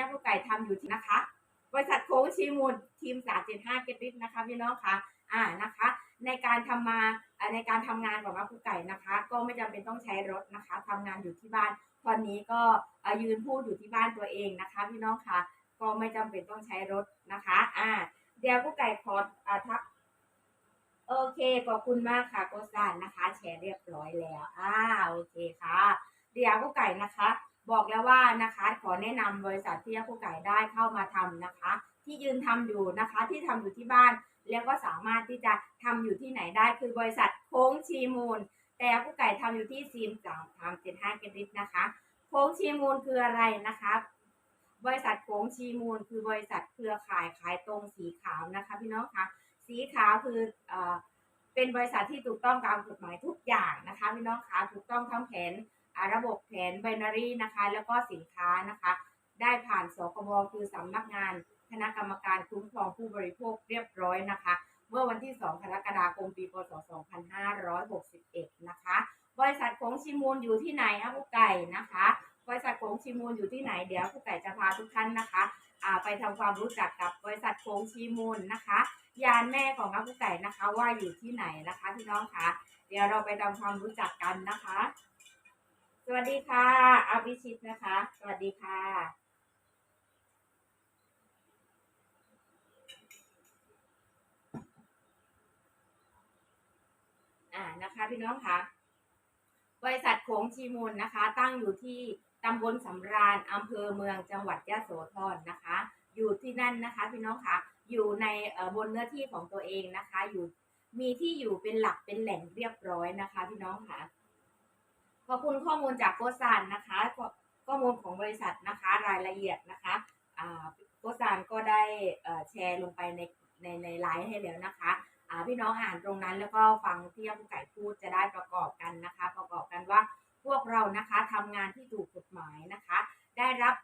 แม่ผู้ไก่ทำอยู่ที่นะคะ บริษัทโค้งชีมูลทีม 375 เกตริสนะคะพี่น้องคะอ่านะคะ ในการทำมาอ่าในการทำงานของแม่ผู้ไก่นะคะ ก็ไม่จำเป็นต้องใช้รถนะคะทำงานอยู่ที่บ้านตอนนี้ก็อายืนพูดอยู่ที่บ้านตัวเองนะคะ พี่น้องคะก็ไม่จำเป็นต้องใช้รถนะคะอ่าเดี๋ยวผู้ไก่ขออ่าทักโอเคขอบคุณมากค่ะโกซานนะคะ แชร์เรียบร้อยแล้วอ่าโอเคค่ะ เดี๋ยวผู้ไก่นะคะ บอกแล้วว่านะคะขอแนะนำบริษัทที่ผู้ไก่ได้เข้ามาทำนะคะ ที่ยืนทำอยู่นะคะที่ทำอยู่ที่บ้าน แล้วก็สามารถที่จะทำอยู่ที่ไหนได้คือบริษัทโค้งชีมูล แต่ผู้ไก่ทำอยู่ที่ซีมสามสามเจ็ดห้าเกริตนะคะ โค้งชีมูลคืออะไรนะคะบริษัทโค้งชีมูล คือบริษัทเครือข่ายขายตรงสีขาวนะคะพี่น้องคะสีขาวคือเอ่อเป็นบริษัทที่ถูกต้องตามกฎหมายทุกอย่างนะคะพี่น้องคะถูกต้องทั้งแผน ระบบแผนไบนารีนะคะ แล้วก็สินค้านะคะ ได้ผ่านสคบคือสำนักงานคณะกรรมการคุ้มครองผู้บริโภคเรียบร้อยนะคะ เมื่อวันที่ 2 กรกฎาคม ปี พศ 2561 นะคะ บริษัทโค้งชิมูลอยู่ที่ไหนคะผู้ไก่นะคะ บริษัทโค้งชิมูลอยู่ที่ไหน เดี๋ยวผู้ไก่จะพาทุกท่านนะคะไปทำความรู้จักกับบริษัทโค้งชิมูลนะคะ ยานแม่ของอาผู้ไก่นะคะว่าอยู่ที่ไหนนะคะพี่น้องคะเดี๋ยวเราไปทำความรู้จักกันนะคะ วัสดีค่ะอาภิชิตนะคะ สวัสดีค่ะ อ่านะคะพี่น้องคะบริษัทโขงชีมูลนะคะ ตั้งอยู่ที่ตำบลสำราญอำเภอเมืองจังหวัดยะโสธรนะคะ อยู่ที่นั่นนะคะพี่น้องคะอยู่ในเอ่อบนเนื้อที่ของตัวเองนะคะ อยู่มีที่อยู่เป็นหลักเป็นแหล่งเรียบร้อยนะคะ พี่น้องคะ ขอบคุณข้อมูลจากโกซานนะคะ ข้อมูลของบริษัทนะคะรายละเอียดนะคะอ่าโกซานก็ได้แชร์ลงไปในในในไลน์ให้แล้วนะคะอ่าพี่น้องอ่านตรงนั้นแล้วก็ฟังที่ผู้ไก่พูดจะได้ประกอบกันนะคะ ประกอบกันว่าพวกเรานะคะทำงานที่ถูกกฎหมายนะคะ ได้รับ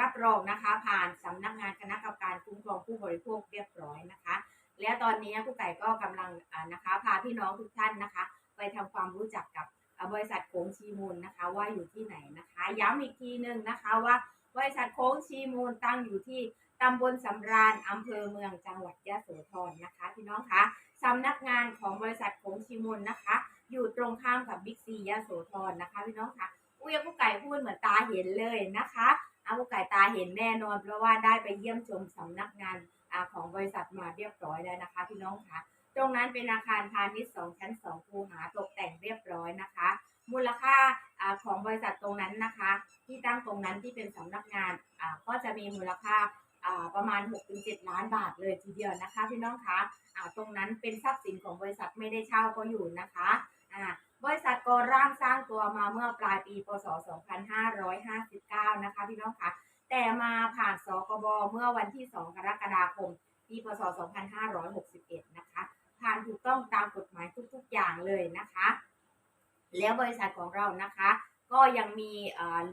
รับรองนะคะผ่านสำนักงานคณะกรรมการคุ้มครองผู้บริโภคเรียบร้อยนะคะ และตอนนี้ผู้ไก่ก็กำลังนะคะพาพี่น้องทุกท่านนะคะ ไปทำความรู้จักกับ บริษัทโค้งชีมูลนะคะว่าอยู่ที่ไหนนะคะ ย้ำอีกทีหนึ่งนะคะว่าบริษัทโค้งชีมูลตั้งอยู่ที่ตำบลสำราญอำเภอเมืองจังหวัดยะโสธรนะคะพี่น้องคะสำนักงานของบริษัทโขงชิมุนนะคะ อยู่ตรงข้ามกับบิ๊กซียะโสธรนะคะพี่น้องคะอุ้ยผู้ไก่พูดเหมือนตาเห็นเลยนะคะอาผู้ไก่ตาเห็นแน่นอน เพราะว่าได้ไปเยี่ยมชมสำนักงานอของบริษัทมาเรียบร้อยแล้วนะคะ พี่น้องคะ รงนั้นเป็นอาคารพาณิชย์สองชั้นสองคูหาตกแต่งเรียบร้อยนะคะ มูลค่าอของบริษัทตรงนั้นนะคะ ที่ตั้งตรงนั้นที่เป็นสำนักงานก็จะมีมูลค่าประมาณ 6-7 ล้านบาทเลยทีเดียวนะคะพี่น้องคะตรงนั้นเป็นทรัพย์สินของบริษัทไม่ได้เช่าก็อยู่นะคะบริษัทก่อร่างสร้างตัวมาเมื่อปลายปีพศ 2559 นะคะพี่น้องคะแต่มาผ่านสกบเมื่อวันที่ 2 กรกฎาคมปีพศ 2561 นะคะ ผ่านถูกต้องตามกฎหมายทุกๆอย่างเลยนะคะ แล้วบริษัทของเรานะคะ ก็ยังมี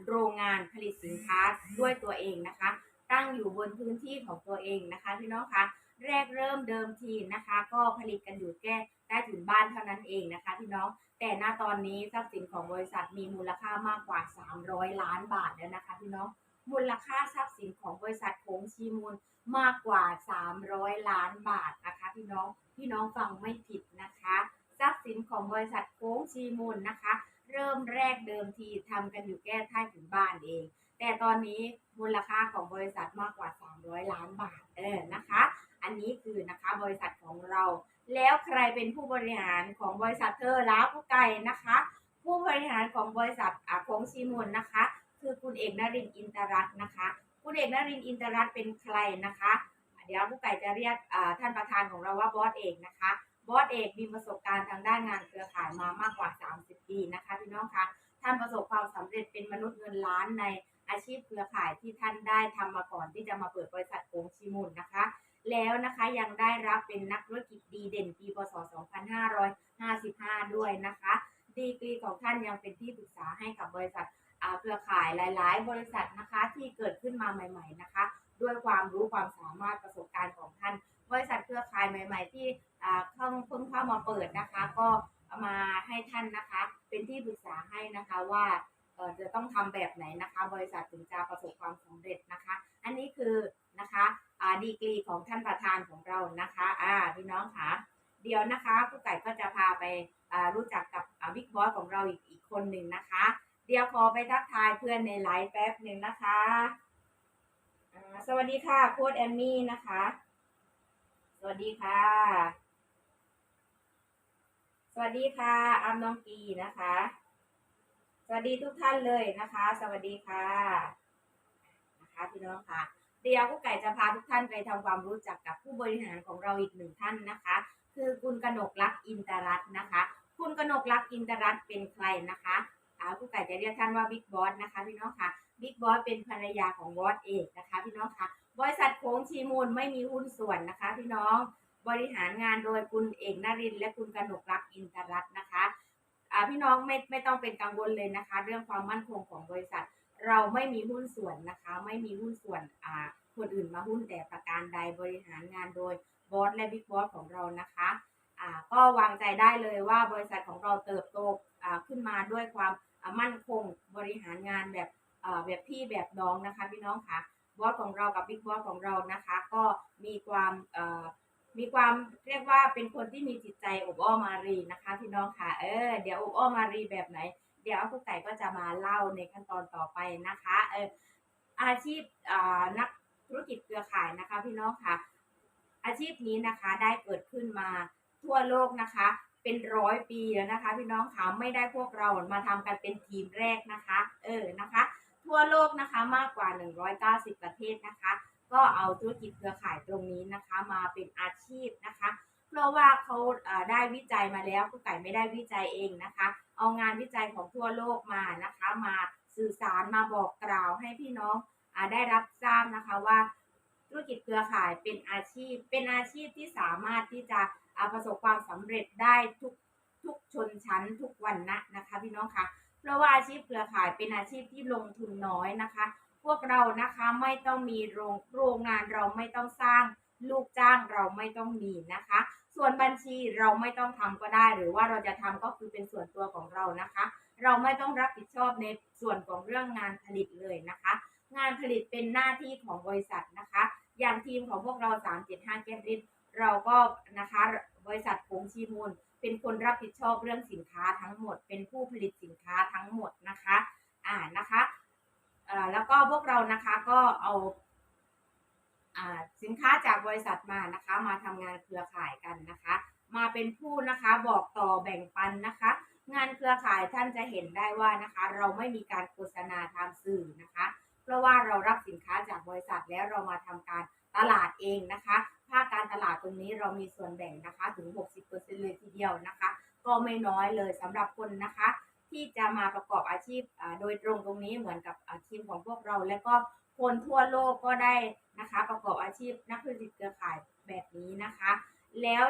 โรงงานผลิตสินค้าด้วยตัวเองนะคะ ตั้งอยู่บนพื้นที่ของตัวเองนะคะพี่น้องคะแรกเริ่มเดิมทีนะคะ ก็ผลิตกันอยู่แค่ได้ถึงบ้านเท่านั้นเองนะคะพี่น้องแต่ณตอนนี้ทรัพย์สินของบริษัทมีมูลค่ามากกว่า 300 ล้านบาทแล้วนะคะพี่น้อง มูลค่าทรัพย์สินของบริษัทโค้งชีมูลมากกว่า 300 ล้านบาทนะคะพี่น้องพี่น้องฟังไม่ผิดนะคะ ทรัพย์สินของบริษัทโค้งชีมูลนะคะ เริ่มแรกเดิมทีทำกันอยู่แค่ใต้ถึงบ้านเอง แต่ตอนนี้มูลค่าของบริษัทมากกว่า 300 ล้านบาทเออนะคะ อันนี้คือนะคะบริษัทของเรา แล้วใครเป็นผู้บริหารของบริษัทเธอล้าผู้ไก่นะคะ ผู้บริหารของบริษัทอาโคงซีมุนนะคะ คือคุณเอกนรินทร์อินตรัตน์นะคะ คุณเอกนรินทร์อินตรัตน์เป็นใครนะคะ เดี๋ยวผู้ไก่จะเรียกท่านประธานของเราว่าบอสเอกนะคะ บอสเอกมีประสบการณ์ทางด้านงานเครือข่ายมามากกว่า 30 ปีนะคะพี่น้องคะท่านประสบความสำเร็จเป็นมนุษย์เงินล้านในอาชีพเครือข่ายที่ท่านได้ทำมาก่อนที่จะมาเปิดบริษัทโกงชิมุนนะคะ แล้วนะคะยังได้รับเป็นนักธุรกิจดีเด่นปีพศ 2555 ด้วยนะคะ ดีกรีของท่านยังเป็นที่ปรึกษาให้กับบริษัท เครือข่ายหลาย ๆ บริษัทนะคะที่เกิดขึ้นมาใหม่ ๆนะคะ ด้วยความรู้ความสามารถประสบการณ์ของท่าน บริษัทเครือข่ายใหม่ ๆ ที่อ่าเข้าเพิ่งเข้ามาเปิดนะคะ ก็มาให้ท่านนะคะ เป็นที่ปรึกษาให้นะคะว่าเออจะต้องทำแบบไหนนะคะ บริษัทถึงจะประสบความสำเร็จนะคะ อันนี้คือนะคะดีกรีของท่านประธานของเรานะคะอ่าพี่น้องค่ะเดี๋ยวนะคะกุ๊กไก่ก็จะพาไปอ่ารู้จักกับบิ๊กบอสของเราอีกอีกคนหนึ่งนะคะ เดี๋ยวขอไปทักทายเพื่อนในไลฟ์แป๊บหนึ่งนะคะสวัสดีค่ะโค้ดแอมมี่นะคะ สวัสดีค่ะ สวัสดีค่ะอัมน้องกีนะคะ สวัสดีทุกท่านเลยนะคะ สวัสดีค่ะนะคะพี่น้องค่ะ เดี๋ยวกุ๊กไก่จะพาทุกท่านไปทำความรู้จักกับผู้บริหารของเราอีกหนึ่งท่านนะคะ คือคุณกนกลักษ์อินตรัตน์นะคะ คุณกนกลักษ์อินตรัตน์เป็นใครนะคะ อ่ากุ๊กไก่จะเรียกท่านว่าบิ๊กบอสนะคะพี่น้องค่ะบิ๊กบอสเป็นภรรยาของบอสเอกนะคะพี่น้องค่ะ บริษัทโค้งชีมูลไม่มีหุ้นส่วนนะคะ พี่น้องบริหารงานโดยคุณเอกนรินและคุณกนกลักอินตรัตน์นะคะอ่าพี่น้องไม่ไม่ต้องเป็นกังวลเลยนะคะ เรื่องความมั่นคงของบริษัท เราไม่มีหุ้นส่วนนะคะ ไม่มีหุ้นส่วนอ่าคนอื่นมาหุ้นแต่ประการใดบริหารงานโดยบอสและบิ๊กบอสของเรานะคะอ่าก็วางใจได้เลยว่าบริษัทของเราเติบโตอ่าขึ้นมาด้วยความ มั่นคงบริหารงานแบบแบบพี่แบบน้องนะคะพี่น้องค่ะบอสของเรากับบิ๊กบอสของเรานะคะ ก็มีความมีความเรียกว่าเป็นคนที่มีจิตใจอบอ้อมารีนะคะพี่น้องค่ะเออเดี๋ยวอบอ้อมารีแบบไหน เดี๋ยวกุ๊กไก่ก็จะมาเล่าในขั้นตอนต่อไปนะคะเอออาชีพนักธุรกิจเครือข่ายนะคะ พี่น้องค่ะ อาชีพนี้นะคะได้เกิดขึ้นมาทั่วโลกนะคะ เป็นร้อยปีแล้วนะคะ พี่น้องคะไม่ได้พวกเรามาทำกันเป็นทีมแรกนะคะ เออนะคะ ทั่วโลกนะคะมากกว่า 190 ประเทศนะคะ ก็เอาธุรกิจเครือข่ายตรงนี้นะคะ มาเป็นอาชีพนะคะ เพราะว่าเขาเอ่อได้วิจัยมาแล้วกุ๊กไก่ไม่ได้วิจัยเองนะคะ เอางานวิจัยของทั่วโลกมานะคะ มาสื่อสารมาบอกกล่าวให้พี่น้องอาได้รับทราบนะคะว่า รกิจเครือข่ายเป็นอาชีพ เป็นอาชีพที่สามารถที่จะประสบความสำเร็จได้ทุกทุกชนชั้นทุกวันนะนะคะพี่น้องคะเพราะว่าอาชีพเครือข่ายเป็นอาชีพที่ลงทุนน้อยนะคะ พวกเรานะคะไม่ต้องมีโรงโรงงานเราไม่ต้องสร้างลูกจ้างเราไม่ต้องมีนะคะ ส่วนบัญชีเราไม่ต้องทำก็ได้ หรือว่าเราจะทำก็คือเป็นส่วนตัวของเรานะคะ เราไม่ต้องรับผิดชอบในส่วนของเรื่องงานผลิตเลยนะคะ งานผลิตเป็นหน้าที่ของบริษัทนะคะ อย่างทีมของพวกเรา 375 แกมริดเราก็นะคะบริษัทผงชีมูล เป็นคนรับผิดชอบเรื่องสินค้าทั้งหมด เป็นผู้ผลิตสินค้าทั้งหมดนะคะอ่านะคะเอ่อแล้วก็พวกเรานะคะก็เอาอ่าสินค้าจากบริษัทมานะคะมาทำงานเครือข่ายกันนะคะ มาเป็นผู้นะคะบอกต่อแบ่งปันนะคะ งานเครือข่ายท่านจะเห็นได้ว่านะคะ เราไม่มีการโฆษณาทางสื่อนะคะ เพราะว่าเรารับสิน บริษัทแล้วเรามาทำการตลาดเองนะคะภาคการตลาดตรงนี้เรามีส่วนแบ่งนะคะถึง 60%เลยทีเดียวนะคะ ก็ไม่น้อยเลยสำหรับคนนะคะ ที่จะมาประกอบอาชีพโดยตรงตรงนี้เหมือนกับอาชีพของพวกเรา และก็คนทั่วโลกก็ได้นะคะ ประกอบอาชีพนักธุรกิจเครือข่ายแบบนี้นะคะ แล้ว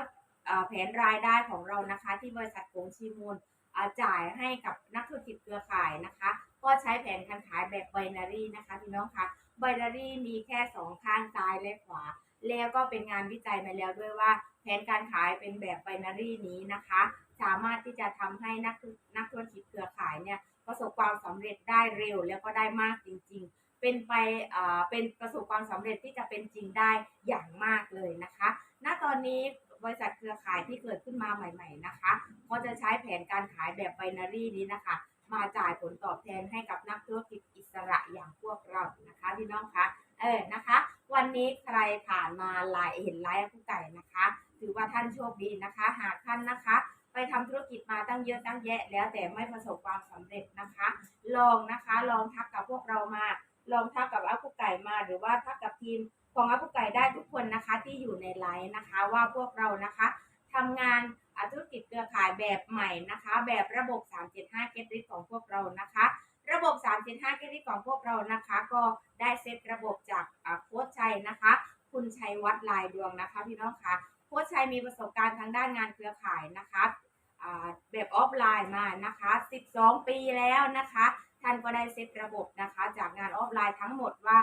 แผนรายได้ของเรานะคะที่บริษัทโกงชีมูลจ่ายให้กับนักธุรกิจเครือข่ายนะคะ ก็ใช้แผนการขายแบบไบนารีนะคะพี่น้องคะ ไบนารีมีแค่สองข้างซ้ายและขวา แล้วก็เป็นงานวิจัยมาแล้วด้วยว่า แผนการขายเป็นแบบไบนารีนี้นะคะ สามารถที่จะทำให้นักนักธุรกิจเครือข่ายเนี่ยประสบความสำเร็จได้เร็วแล้วก็ได้มากจริง ๆ เป็นไปเอ่อเป็นประสบความสำเร็จที่จะเป็นจริงได้อย่างมากเลยนะคะ ณตอนนี้บริษัทเครือข่ายที่เกิดขึ้นมาใหม่ ๆนะคะ ก็จะใช้แผนการขายแบบไบนารีนี้นะคะ มาจ่ายผลตอบแทนให้กับนักธุรกิจอิสระอย่างพวกเรานะคะพี่น้องคะเออนะคะ วันนี้ใครผ่านมาไลน์เห็นไลฟ์ผู้ไก่นะคะ ถือว่าท่านโชคดีนะคะ หากท่านนะคะ ไปทำธุรกิจมาตั้งเยอะตั้งแยะ แล้วแต่ไม่ประสบความสำเร็จนะคะ ลองนะคะลองทักกับพวกเรามา ลองทักกับอาผู้ไก่มา หรือว่าทักกับทีมของอาผู้ไก่ได้ทุกคนนะคะที่อยู่ในไลน์นะคะว่าพวกเรานะคะทำงานธุรกิจเครือข่ายแบบใหม่นะคะ แบบระบบ 375 Get ของพวกเรานะคะ ระบบ 375 Get Rich ของพวกเรานะคะ ก็ได้เซตระบบจากโค้ชชัยนะคะ คุณชัยวัฒน์ลายดวงนะคะพี่น้องคะโค้ชชัยมีประสบการณ์ทางด้านงานเครือข่ายนะคะแบบออฟไลน์มานะคะ 12 ปีแล้วนะคะ ท่านก็ได้เซตระบบนะคะ จากงานออฟไลน์ทั้งหมดว่า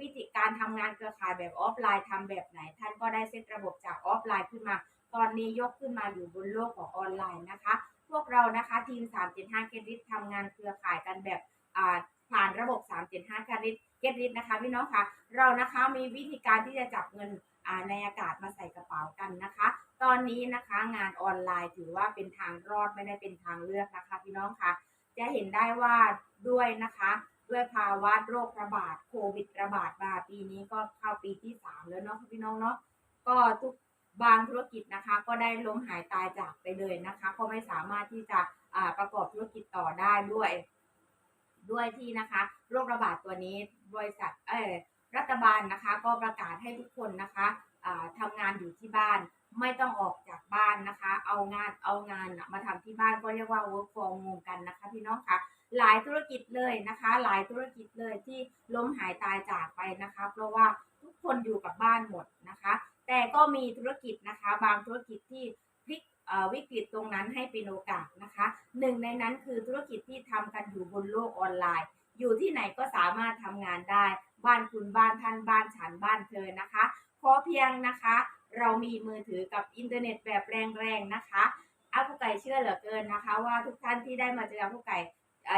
วิธีการทำงานเครือข่ายแบบออฟไลน์ทำแบบไหน ท่านก็ได้เซตระบบจากออฟไลน์ขึ้นมา ตอนนี้ยกขึ้นมาอยู่บนโลกของออนไลน์นะคะ พวกเรานะคะทีม 375 เครดิตทำงานเครือข่ายกันแบบผ่านระบบ 375 เครดิตเค get rich นะคะพี่น้องคะเรานะคะมีวิธีการที่จะจับเงินในอากาศมาใส่กระเป๋ากันนะคะ ตอนนี้นะคะงานออนไลน์ถือว่าเป็นทางรอดไม่ได้เป็นทางเลือกนะคะพี่น้องคะจะเห็นได้ว่าด้วยนะคะ ด้วยภาวะโรคระบาดโควิดระบาดมาปีนี้ก็เข้าปีที่สามแล้วเนาะพี่น้องเนาะก็ทุก บางธุรกิจนะคะ ก็ได้ล้มหายตายจากไปเลยนะคะ ก็ไม่สามารถที่จะประกอบธุรกิจต่อได้ด้วย ด้วยที่นะคะโรคระบาดตัวนี้บริษัทเออรัฐบาลนะคะ ก็ประกาศให้ทุกคนนะคะอ่าทำงานอยู่ที่บ้านไม่ต้องออกจากบ้านนะคะ เอางานเอางานมาทำที่บ้านก็เรียกว่า work from home กันนะคะ พี่น้องคะหลายธุรกิจเลยนะคะ หลายธุรกิจเลยที่ล้มหายตายจากไปนะคะ เพราะว่าทุกคนอยู่กับบ้านหมดนะคะ แต่ก็มีธุรกิจนะคะ บางธุรกิจที่พลิกวิกฤตตรงนั้นให้เป็นโอกาสนะคะหนึ่งในนั้นคือธุรกิจที่ทำกันอยู่บนโลกออนไลน์ อยู่ที่ไหนก็สามารถทำงานได้ บ้านคุณบ้านท่านบ้านฉันบ้านเธอนะคะขอเพียงนะคะ เรามีมือถือกับอินเทอร์เน็ตแบบแรงๆนะคะอาผู้ไก่เชื่อเหลือเกินนะคะ ว่าทุกท่านที่ได้มาเจออาผู้ไก่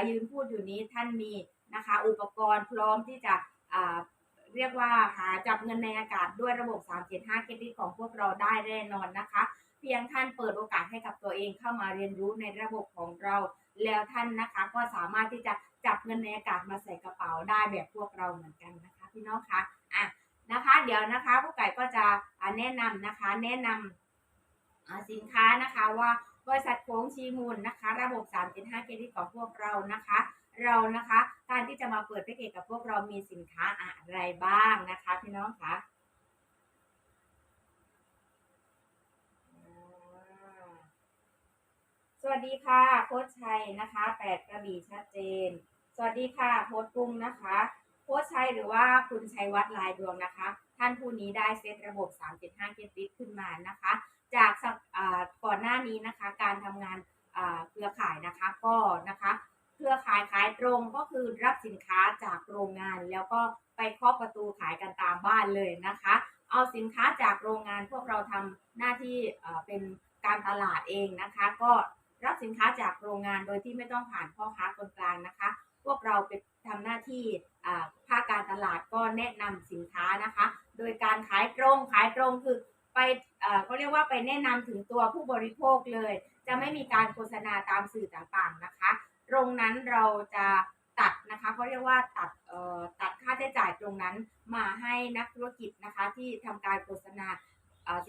ยืนพูดอยู่นี้ท่านมีนะคะ อุปกรณ์พร้อมที่จะ เรียกว่าหาจับเงินในอากาศด้วยระบบ 375 เครดิตของพวกเราได้แน่นอนนะคะ เพียงท่านเปิดโอกาสให้กับตัวเองเข้ามาเรียนรู้ในระบบของเรา แล้วท่านนะคะก็สามารถที่จะจับเงินในอากาศมาใส่กระเป๋าได้แบบพวกเราเหมือนกันนะคะพี่น้องคะอะนะคะ เดี๋ยวนะคะผู้ไก่ก็จะแนะนำนะคะ แนะนำอ่าสินค้านะคะว่าบริษัทโค้งชีมูลนะคะ ระบบ3.5เครดิตของพวกเรานะคะ เรานะคะ การที่จะมาเปิดแพ็กเกจกับพวกเรามีสินค้าอะไรบ้างนะคะพี่น้องคะสวัสดีค่ะโค้ชชัยนะคะแปดกระบี่ชัดเจน สวัสดีค่ะโค้ชกุ้งนะคะโค้ชชัยหรือว่าคุณชัยวัฒน์ลายดวงนะคะ ท่านผู้นี้ได้เซตระบบ 375เกติขึ้นมานะคะ จากก่อนหน้านี้นะคะ การทำงานเครือข่ายนะคะก็นะคะ เครือข่ายขายตรงก็คือรับสินค้าจากโรงงาน แล้วก็ไปเคาะประตูขายกันตามบ้านเลยนะคะ เอาสินค้าจากโรงงานพวกเราทำหน้าที่เป็นการตลาดเองนะคะ ก็รับสินค้าจากโรงงานโดยที่ไม่ต้องผ่านพ่อค้าคนกลางนะคะ พวกเราไปทำหน้าที่อ่าภาคการตลาดก็แนะนำสินค้านะคะ โดยการขายตรงขายตรงคือไปเอ่อเขาเรียกว่าไปแนะนำถึงตัวผู้บริโภคเลย จะไม่มีการโฆษณาตามสื่อต่างๆนะคะ ตรงนั้นเราจะตัดนะคะเขาเรียกว่าตัดเอ่อตัดค่าใช้จ่ายตรงนั้นมาให้นักธุรกิจนะคะที่ทำการโฆษณา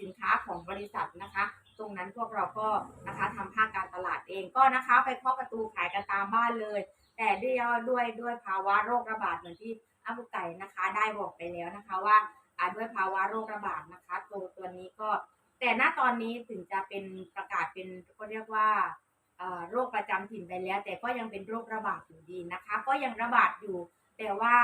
สินค้าของบริษัทนะคะ ตรงนั้นพวกเราก็นะคะทำภาคการตลาดเองก็นะคะไปเคาะประตูขายกันตามบ้านเลย แต่ด้วยด้วยด้วยภาวะโรคระบาดเหมือนที่อาบุไก่นะคะได้บอกไปแล้วนะคะว่าด้วยภาวะโรคระบาดนะคะตัวตัวนี้ก็ แต่ณตอนนี้ถึงจะเป็นประกาศเป็นก็เรียกว่า โรคประจำถิ่นไปแล้ว แต่ก็ยังเป็นโรคระบาดอยู่ดีนะคะ ก็ยังระบาดอยู่ แต่ว่า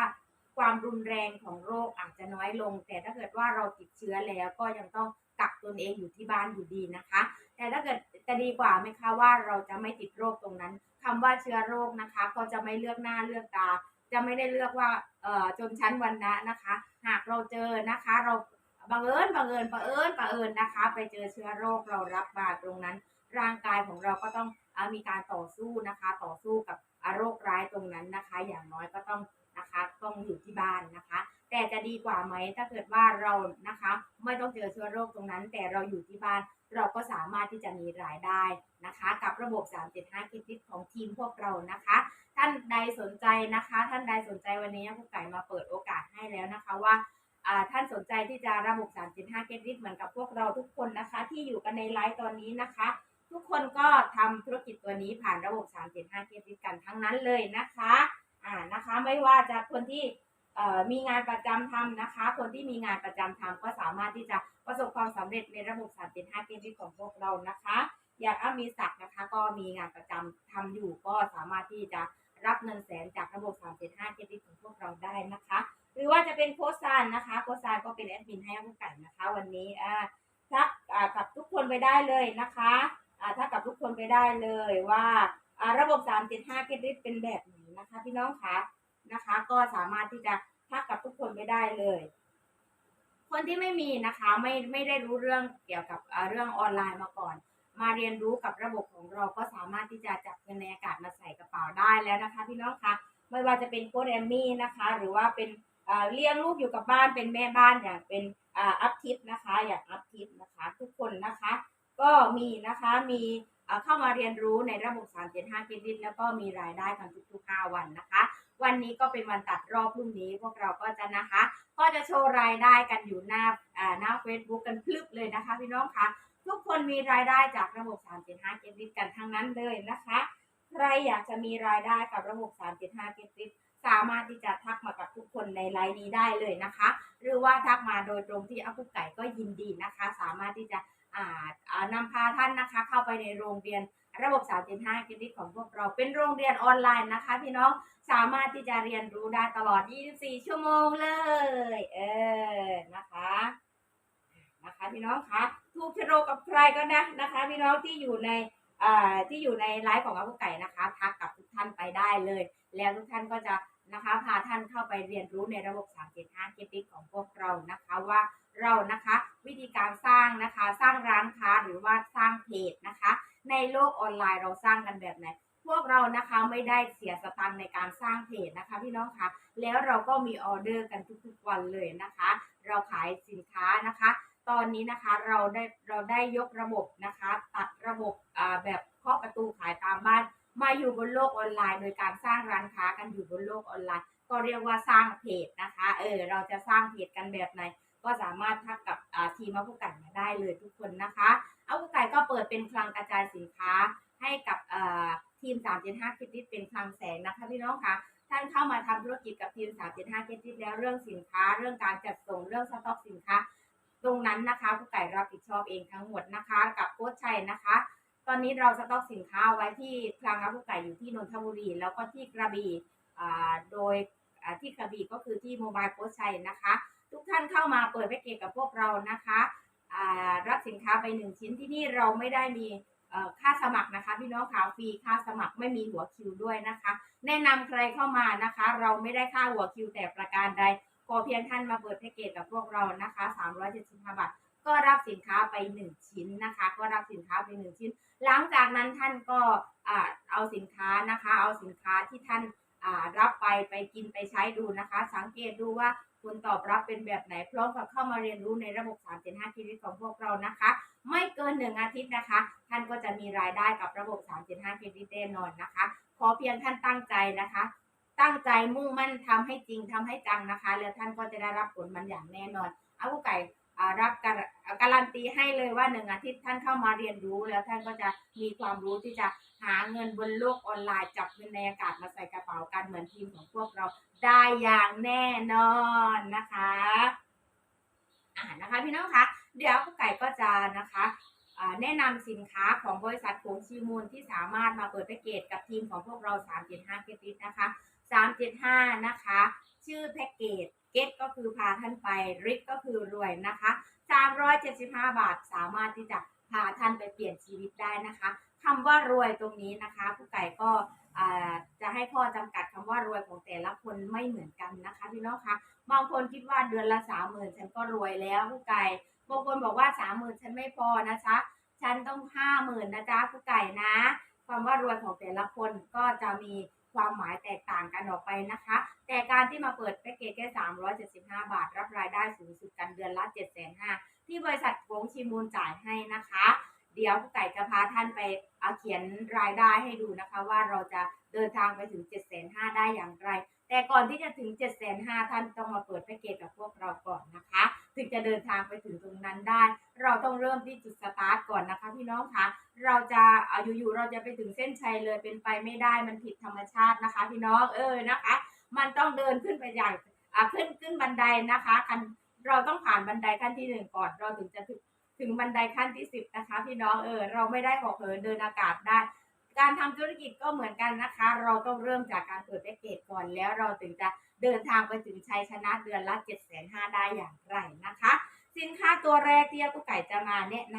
ความรุนแรงของโรคอาจจะน้อยลง แต่ถ้าเกิดว่าเราติดเชื้อแล้วก็ยังต้องกักตนเองอยู่ที่บ้านอยู่ดีนะคะ แต่ถ้าเกิดจะดีกว่าไหมคะว่าเราจะไม่ติดโรคตรงนั้นคำว่าเชื้อโรคนะคะ ก็จะไม่เลือกหน้าเลือกตา จะไม่ได้เลือกว่าเอ่อจนชั้นวันนะนะคะ หากเราเจอนะคะ เราบังเอิญบังเอิญบังเอิญบังเอิญนะคะ ไปเจอเชื้อโรคเรารับมาตรงนั้น ร่างกายของเราก็ต้อง มีการต่อสู้นะคะต่อสู้กับโรคร้ายตรงนั้นนะคะ อย่างน้อยก็ต้องนะคะต้องอยู่ที่บ้านนะคะ แต่จะดีกว่าไหมถ้าเกิดว่าเรานะคะ ไม่ต้องเจอเชื้อโรคตรงนั้น แต่เราอยู่ที่บ้านเราก็สามารถที่จะมีรายได้นะคะ กับระบบ 375คิดติดของทีมพวกเรานะคะ ท่านใดสนใจนะคะ ท่านใดสนใจวันนี้ผู้ไก่มาเปิดโอกาสให้แล้วนะคะว่าอ่าท่านสนใจที่จะระบบ 375 Get Rich เหมือนกับพวกเราทุกคนนะคะ ที่อยู่กันในไลฟ์ตอนนี้นะคะ ทุกคนก็ทำธุรกิจตัวนี้ผ่านระบบ 375 Get Rich กันทั้งนั้นเลยนะคะอ่านะคะไม่ว่าจะคนที่เอ่อมีงานประจำทำนะคะ คนที่มีงานประจำทำก็สามารถที่จะประสบความสำเร็จในระบบ 375 Get Rich ของพวกเรานะคะ อย่างอามีศักดิ์นะคะ ก็มีงานประจำทำอยู่ก็สามารถที่จะรับเงินแสนจากระบบ 375 Get Rich ของพวกเราได้นะคะ หรือว่าจะเป็นโค้ชซานนะคะโค้ชซานก็เป็นแอดมินให้ผู้ไก่นะคะ วันนี้อ่าทักอ่ากับทุกคนไปได้เลยนะคะ ถ้ากับทุกคนไปได้เลยว่าระบบ 375 Get Rich เป็นแบบไหนนะคะพี่น้องคะนะคะ ก็สามารถที่จะทักกับทุกคนไปได้เลย คนที่ไม่มีนะคะไม่ไม่ได้รู้เรื่องเกี่ยวกับเรื่องออนไลน์มาก่อน มาเรียนรู้กับระบบของเราก็สามารถที่จะจับเงินในอากาศมาใส่กระเป๋าได้แล้วนะคะ พี่น้องคะไม่ว่าจะเป็นโค้ดแอมมี่นะคะ หรือว่าเป็นเลี้ยงลูกอยู่กับบ้านเป็นแม่บ้านอย่างเป็นอัพทิปนะคะ อย่างอัพทิปนะคะ ทุกคนนะคะ ก็มีนะคะมีเข้ามาเรียนรู้ในระบบ 375กินแล้วก็มีรายได้กันทุกๆ 5 วันนะคะ วันนี้ก็เป็นวันตัดรอบพรุ่งนี้พวกเราก็จะนะคะ ก็จะโชว์รายได้กันอยู่หน้าอ่าหน้า Facebook กันพลึบเลยนะคะพี่น้องคะทุกคนมีรายได้จากระบบ 375กินกันทั้งนั้นเลยนะคะ ใครอยากจะมีรายได้กับระบบ 375กินสามารถที่จะทักมากับทุกคนในไลน์นี้ได้เลยนะคะ หรือว่าทักมาโดยตรงที่อักุไก่ก็ยินดีนะคะ สามารถที่จะ นำพาท่านนะคะ เข้าไปในโรงเรียนระบบ375กินของพวกเราเป็นโรงเรียนออนไลน์นะคะ พี่น้องสามารถที่จะเรียนรู้ได้ตลอด 24 ชั่วโมงเลย เออนะคะนะคะพี่น้องคะถูกชโรกับใครก็นะนะคะ พี่น้องที่อยู่ในที่อยู่ในไลฟ์ของอักุไก่นะคะทักกับทุกท่านไปได้เลย แล้วทุกท่านก็จะนะคะพาท่านเข้าไปเรียนรู้ในระบบ 375เก็บบิของพวกเรานะคะว่า เรานะคะ วิธีการสร้างนะคะ สร้างร้านค้าหรือว่าสร้างเพจนะคะ ในโลกออนไลน์เราสร้างกันแบบไหนพวกเรานะคะไม่ได้เสียสตังค์ในการสร้างเพจนะคะพี่น้องคะแล้วเราก็มีออเดอร์กันทุกๆวันเลยนะคะ เราขายสินค้านะคะ ตอนนี้นะคะเราได้เราได้ยกระบบนะคะ ตัดระบบแบบเคาะประตูขายตามบ้าน มาอยู่บนโลกออนไลน์ โดยการสร้างร้านค้ากันอยู่บนโลกออนไลน์ ก็เรียกว่าสร้างเพจนะคะเออเราจะสร้างเพจกันแบบไหน ก็สามารถทักกับทีมอาผู้ไก่มาได้เลยทุกคนนะคะอาผู้ไก่ก็เปิดเป็นคลังกระจายสินค้าให้กับอ่าทีม 375คิดดิเป็นคลังแสงนะคะพี่น้องคะท่านเข้ามาทำธุรกิจกับทีม 375คิดดิแล้วเรื่องสินค้า เรื่องการจัดส่งเรื่องสต็อกสินค้า ตรงนั้นนะคะผู้ไก่รับผิดชอบเองทั้งหมดนะคะ กับโค้ชชัยนะคะ ตอนนี้เราสต็อกสินค้าไว้ที่คลังอาผู้ไก่อยู่ที่นนทบุรี แล้วก็ที่กระบี่โดยที่กระบี่ก็คือที่โมบายโค้ชชัยนะคะ ทุกท่านเข้ามาเปิดแพ็กเกจกับพวกเรานะคะรับสินค้าไปหนึ่งชิ้นที่นี่เราไม่ได้มีค่าสมัครนะคะพี่น้องขาฟรีค่าสมัครไม่มีหัวคิวด้วยนะคะ แนะนำใครเข้ามานะคะ เราไม่ได้ค่าหัวคิวแต่ประการใดขอเพียงท่านมาเปิดแพ็กเกจกับพวกเรานะคะ375บาทก็รับสินค้าไป 1 ชิ้นนะคะ ก็รับสินค้าไป 1 ชิ้น หลังจากนั้นท่านก็เอาสินค้านะคะ เอาสินค้าที่ท่านรับไปไปกินไปใช้ดูนะคะ สังเกตดูว่า ลตอบรับเป็นแบบไหนพร้อมกับเข้ามาเรียนรู้ในระบบ 375ชีวิตของพวกเรานะคะ ไม่เกิน 1 อาทิตย์นะคะ ท่านก็จะมีรายได้กับระบบ 375ชีวิตแน่นอนนะคะ ขอเพียงท่านตั้งใจนะคะตั้งใจมุ่งมั่นทำให้จริงทำให้จังนะคะ แล้วท่านก็จะได้รับผลมันอย่างแน่นอน เอาผู้ไก่ รับการการันตีให้เลยว่าหนึ่งอาทิตย์ท่านเข้ามาเรียนรู้แล้วท่านก็จะมีความรู้ที่จะหาเงินบนโลกออนไลน์จับเงินในอากาศมาใส่กระเป๋ากันเหมือนทีมของพวกเราได้อย่างแน่นอนนะคะอ่านะคะพี่น้องคะเดี๋ยวผู้ไก่ก็จะนะคะแนะนำสินค้าของบริษัทโขงชีมูลที่สามารถมาเปิดแพ็กเกจกับทีมของพวกเรา 375เกติสนะคะ 375 นะคะ ชื่อแพ็กเกจ กตก็คือพาท่านไปริกก็คือรวยนะคะ375 บาทสามารถที่จะพาท่านไปเปลี่ยนชีวิตได้นะคะคำว่ารวยตรงนี้นะคะผู้ไก่ก็จะให้ข้อจำกัดคำว่ารวยของแต่ละคนไม่เหมือนกันนะคะพี่น้องคะบางคนคิดว่าเดือนละสามหมื่นฉันก็รวยแล้วผู้ไก่บางคนบอกว่าสามหมื่นฉันไม่พอนะจ๊ะฉันต้องห้าหมื่นนะจ๊ะผู้ไก่นะ ความว่ารวยของแต่ละคนก็จะมี ความหมายแตกต่างกันออกไปนะคะ แต่การที่มาเปิดแพ็กเกจแค่375 บาท รับรายได้สูงสุดกันเดือนละ 7,500ที่บริษัทโงชิมูลจ่ายให้นะคะ เดี๋ยวผู้ไก่จะพาท่านไปเอาเขียนรายได้ให้ดูนะคะ ว่าเราจะเดินทางไปถึง 7,500ได้อย่างไร แต่ก่อนที่จะถึง 7,500ท่านต้องมาเปิดแพ็กเกจกับพวกเราก่อนนะคะ ถึงจะเดินทางไปถึงตรงนั้นได้ เราต้องเริ่มที่จุดสตาร์ทก่อนนะคะพี่น้องคะ เอาอยู่ๆเราจะไปถึงเส้นชัยเลยเป็นไปไม่ได้มันผิดธรรมชาตินะคะ พี่น้องเออนะคะ มันต้องเดินขึ้นไปอย่างขึ้นขึ้นบันไดนะคะคันเราต้องผ่านบันไดขั้นที่หนึ่งก่อนเราถึงจะถึงถึงบันไดขั้นที่สิบนะคะพี่น้องเออเราไม่ได้หอกเหินเดินอากาศได้ การทำธุรกิจก็เหมือนกันนะคะ เราต้องเริ่มจากการเปิดแพ็กเกจก่อนแล้วเราถึงจะเดินทางไปถึงชัยชนะเดือนละ7 5 0 0 0ได้อย่างไรนะคะ สินค้าตัวแรกที่อากุไก่จะมาแนะนำ